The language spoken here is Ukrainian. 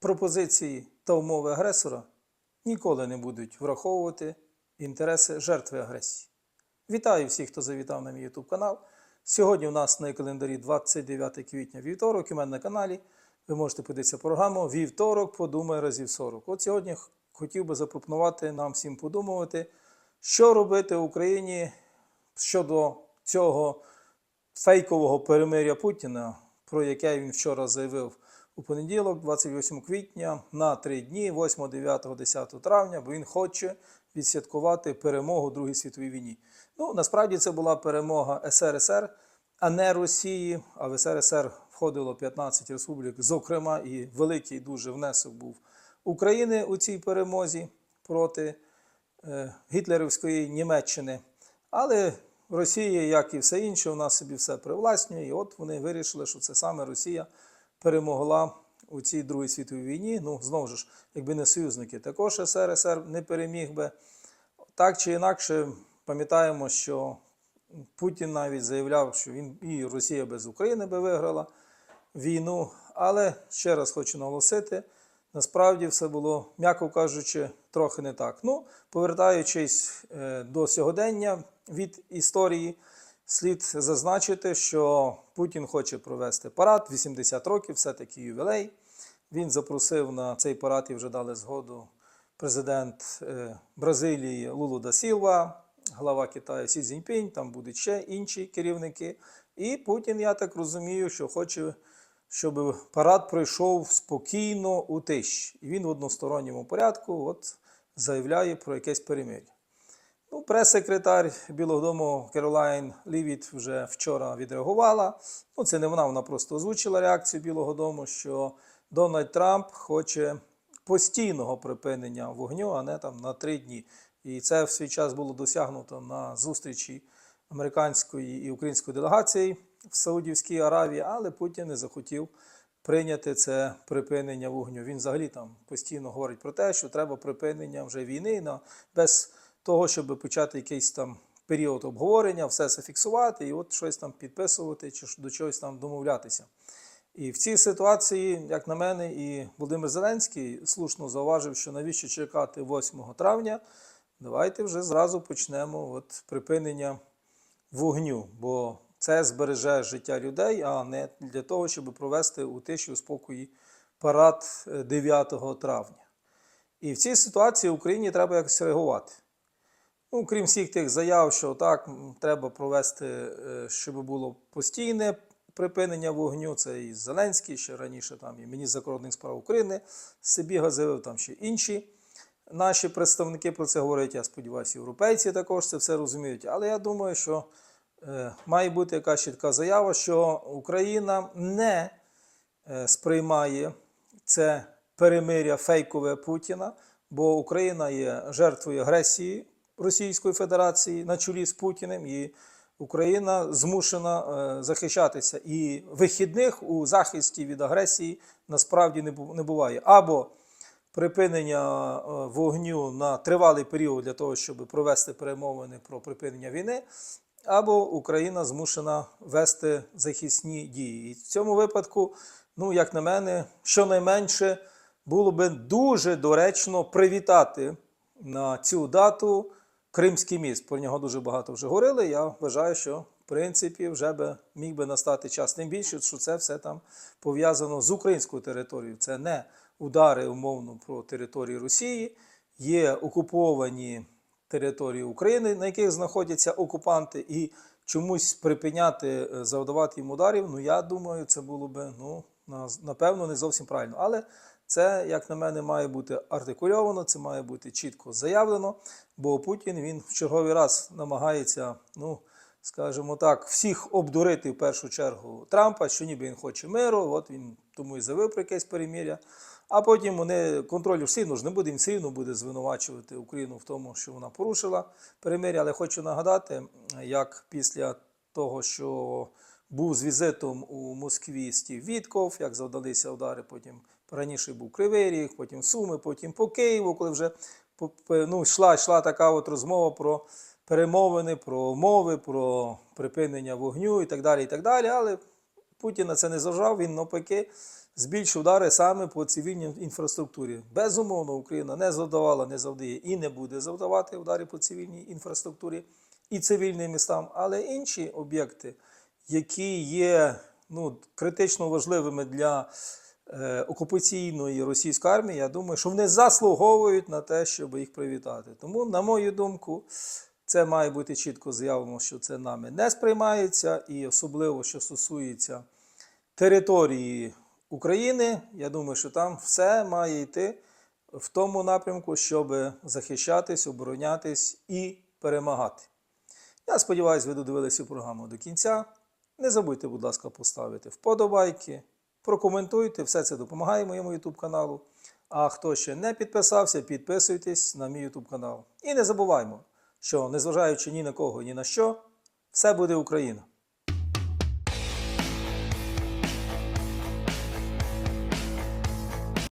пропозиції та умови агресора ніколи не будуть враховувати інтереси жертви агресії. Вітаю всіх, хто завітав на мій YouTube канал. Сьогодні у нас на календарі 29 квітня вівторок. І мене на каналі ви можете подивитися програму Вівторок подумай разів 40. От сьогодні хотів би запропонувати нам всім подумувати, що робити в Україні щодо цього фейкового перемиря Путіна, про яке він вчора заявив у понеділок, 28 квітня, на три дні, 8, 9, 10 травня, бо він хоче відсвяткувати перемогу у Другій світовій війні. Ну, насправді це була перемога СРСР, а не Росії. А в СРСР входило 15 республік, зокрема, і великий дуже внесок був України у цій перемозі проти е, гітлерівської Німеччини. Але Росія, як і все інше, вона собі все привласнює. І от вони вирішили, що це саме Росія перемогла у цій Другій світовій війні. Ну, знову ж, якби не союзники, також СРСР не переміг би. Так чи інакше, пам'ятаємо, що Путін навіть заявляв, що він і Росія без України би виграла війну. Але ще раз хочу наголосити, насправді все було, м'яко кажучи, трохи не так. Ну, повертаючись е, до сьогодення від історії, слід зазначити, що Путін хоче провести парад 80 років, все-таки ювілей. Він запросив на цей парад і вже дали згоду президент е, Бразилії Лулу да Сілва, глава Китаю Сі Цзіньпінь, там будуть ще інші керівники. І Путін, я так розумію, що хоче, щоб парад пройшов спокійно у тиші. І він в односторонньому порядку от, заявляє про якесь перемир'я. Прес-секретар Білого Дому Керолайн Лівіт вже вчора відреагувала. Ну, це не вона, вона просто озвучила реакцію Білого Дому, що Дональд Трамп хоче постійного припинення вогню, а не там на три дні. І це в свій час було досягнуто на зустрічі американської і української делегації в Саудівській Аравії, але Путін не захотів прийняти це припинення вогню. Він взагалі там постійно говорить про те, що треба припинення вже війни на без того, щоб почати якийсь там період обговорення, все це фіксувати і от щось там підписувати чи до чогось там домовлятися. І в цій ситуації, як на мене, і Володимир Зеленський слушно зауважив, що навіщо чекати 8 травня, давайте вже зразу почнемо от припинення вогню, бо це збереже життя людей, а не для того, щоб провести у тиші у спокої парад е, 9 травня. І в цій ситуації Україні треба якось реагувати. Ну, крім всіх тих заяв, що так, треба провести, е, щоб було постійне припинення вогню. Це і Зеленський, ще раніше там і міністр закордонних справ України Сибіга заявив, там ще інші наші представники про це говорять. Я сподіваюся, європейці також це все розуміють. Але я думаю, що е, має бути якась чітка заява, що Україна не е, сприймає це перемиря фейкове Путіна, бо Україна є жертвою агресії Російської Федерації на чолі з Путіним, і Україна змушена е, захищатися. І вихідних у захисті від агресії насправді не буває. Або припинення е, вогню на тривалий період для того, щоб провести перемовини про припинення війни, або Україна змушена вести захисні дії. І в цьому випадку, ну як на мене, щонайменше було би дуже доречно привітати на цю дату Кримський міст. Про нього дуже багато вже говорили. Я вважаю, що в принципі вже би міг би настати час. Тим більше, що це все там пов'язано з українською територією. Це не удари умовно про територію Росії, є окуповані території України, на яких знаходяться окупанти, і чомусь припиняти е, завдавати їм ударів. Ну я думаю, це було би ну напевно не зовсім правильно. Але це, як на мене, має бути артикульовано, це має бути чітко заявлено, бо Путін він в черговий раз намагається, ну скажімо так, всіх обдурити в першу чергу Трампа, що ніби він хоче миру, от він тому і заявив про якесь переміря. А потім вони контролю ж сильно ж не буде, він сильно буде звинувачувати Україну в тому, що вона порушила перемиря. Але хочу нагадати, як після того, що був з візитом у Москві Стів Вітков, як завдалися удари, потім раніше був Кривий Ріг, потім Суми, потім по Києву, коли вже ну, йшла, йшла така от розмова про перемовини, про мови, про припинення вогню і так далі. і так далі. Але Путін на це не зважав, він навпаки збільшив удари саме по цивільній інфраструктурі. Безумовно, Україна не завдавала, не завдає і не буде завдавати удари по цивільній інфраструктурі і цивільним містам, але інші об'єкти, які є ну, критично важливими для окупаційної російської армії, я думаю, що вони заслуговують на те, щоб їх привітати. Тому, на мою думку, це має бути чітко заявлено, що це нами не сприймається, і особливо, що стосується території України, я думаю, що там все має йти в тому напрямку, щоб захищатись, оборонятись і перемагати. Я сподіваюся, ви додивилися програму до кінця. Не забудьте, будь ласка, поставити вподобайки, прокоментуйте, все це допомагає моєму YouTube каналу. А хто ще не підписався, підписуйтесь на мій YouTube канал. І не забуваймо, що незважаючи ні на кого, ні на що, все буде Україна.